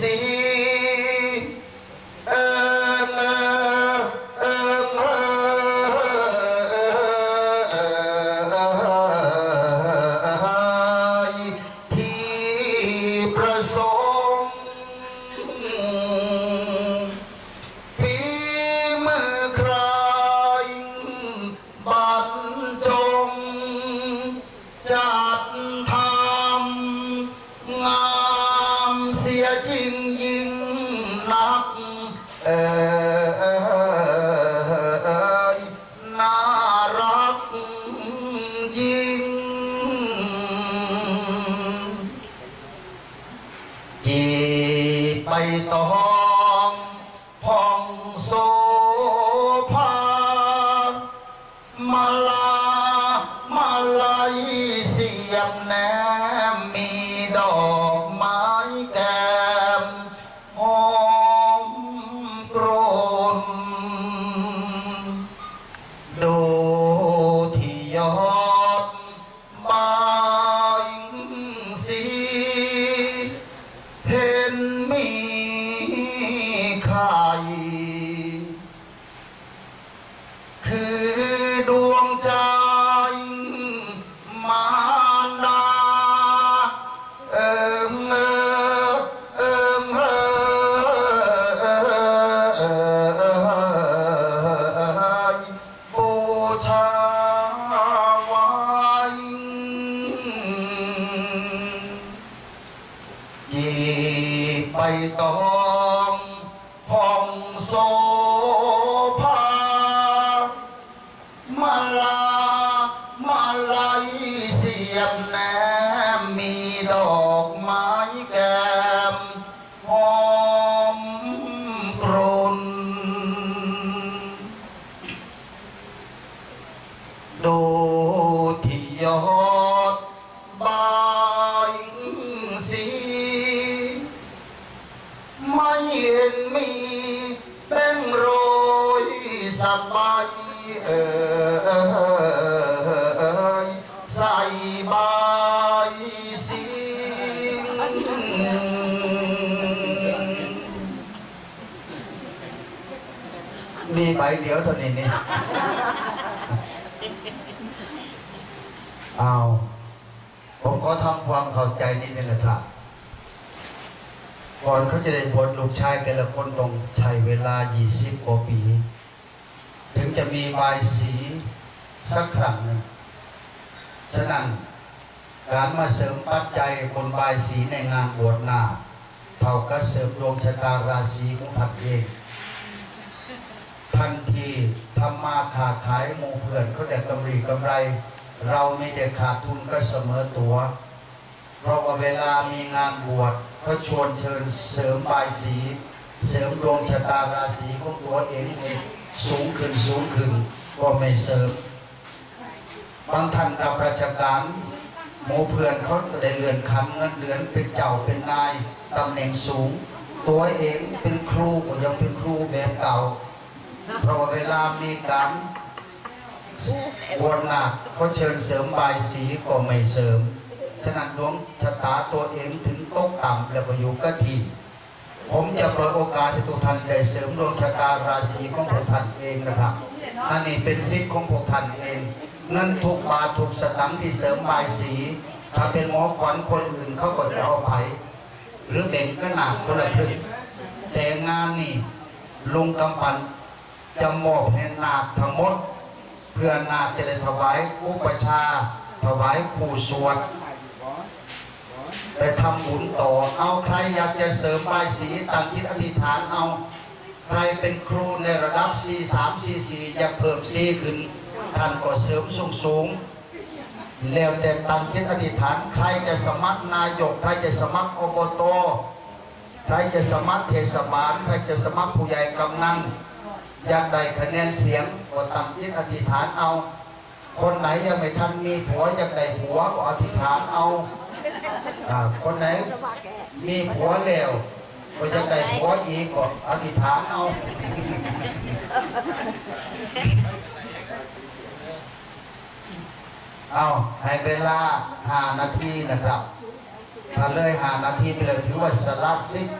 สีเอิอิงเอิงเอยที่ประสงค์ฝีมือใครบรรจงจัดท ตองพองโซภามาล คือดวงใจมารดาเอิงเอิงเอิงเอยบูชาไว้จีไปต่อ องโซภามาลามาลายเสียบแนมมีดอกไม้แก้มหอมกรุ่นดู สักใบเออใส่ใบสีมีใบเดียวเท่านี้นี่เอาผมก็ทำความเข้าใจนิดนึงนะครับก่อนเขาจะได้ผลลูกชายแต่ละคนต้องใช้เวลา 20 กว่าปี จะมีบายสีสักครั้งหนึ่งฉะนั้นการมาเสริมปัจจัยบนบายสีในงานบวชหน้าเท่ากับเสริมดวงชะตาราศีของท่านเองทันทีทำมาค้าขายหมูเพื่อนเขาแต่กำไรกำไร เราม่ได้ขาดทุนก็เสมอตัว เพราะว่าเวลามีงานบวชก็ชวนเชิญเสริมบายสี เสริมดวงชะตาราศีของตัวเองเอง สูงขึ้นสูงขึ้นก็ไม่เสริมบางท่านกับราชการหมู่เพื่อนเขาได้เลื่อนคำเงินเดือนเป็นเจ้าเป็นนายตำแหน่งสูง ตัวเองเป็นครูก็ยังเป็นครูแบบเก่าเพราะว่าเวลามีการบวชหนักเขาเชิญเสริมบายสีก็ไม่เสริมฉะนั้นดวงชะตาตัวเองถึงตกต่ำแล้วก็อยู่กับที่ ผมจะเปิดโอกาสให้ทุกท่านได้เสริมดวงชะตาราศีของพวกท่านเองนะครับอันนี้เป็นสิทธิ์ของพวกท่านเองเงินทุกบาททุกสตังค์ที่เสริมบายสี ถ้าเป็นหมอขวัญคนอื่นเขาก็จะเอาไปหรือแบ่งก็หนักคนละครึ่งแต่งานนี่ลุงกำปันจะมอบให้นาคทั้งหมด เพื่อนาคจะได้ถวายอุปชาถวายผู้สวด ไปทำบุญต่อ เอาใครอยากจะเสริมบายสีตั้งจิตอธิษฐานเอา ใครเป็นครูในระดับ C3 C4 อยากเพิ่ม C ขึ้น ท่านก็เสริมสูงสูงๆแล้วแต่ตั้งจิตอธิษฐาน ใครจะสมัครนายก ใครจะสมัครอบต ใครจะสมัครเทศบาล ใครจะสมัครผู้ใหญ่กำนันอยากได้คะแนนเสียงก็ตั้งจิตอธิษฐานเอา คนไหนยังไม่ทันมีผัวอยากได้ผัวก็อธิษฐานเอา อ่าคนไหนมีผัวแล้วก็จะได้ผัวอีกก็อธิษฐานเอา เอาให้เวลาหานาทีนะครับ ถ้าเลยหานาทีไปเลยถือว่าสละสิทธิ์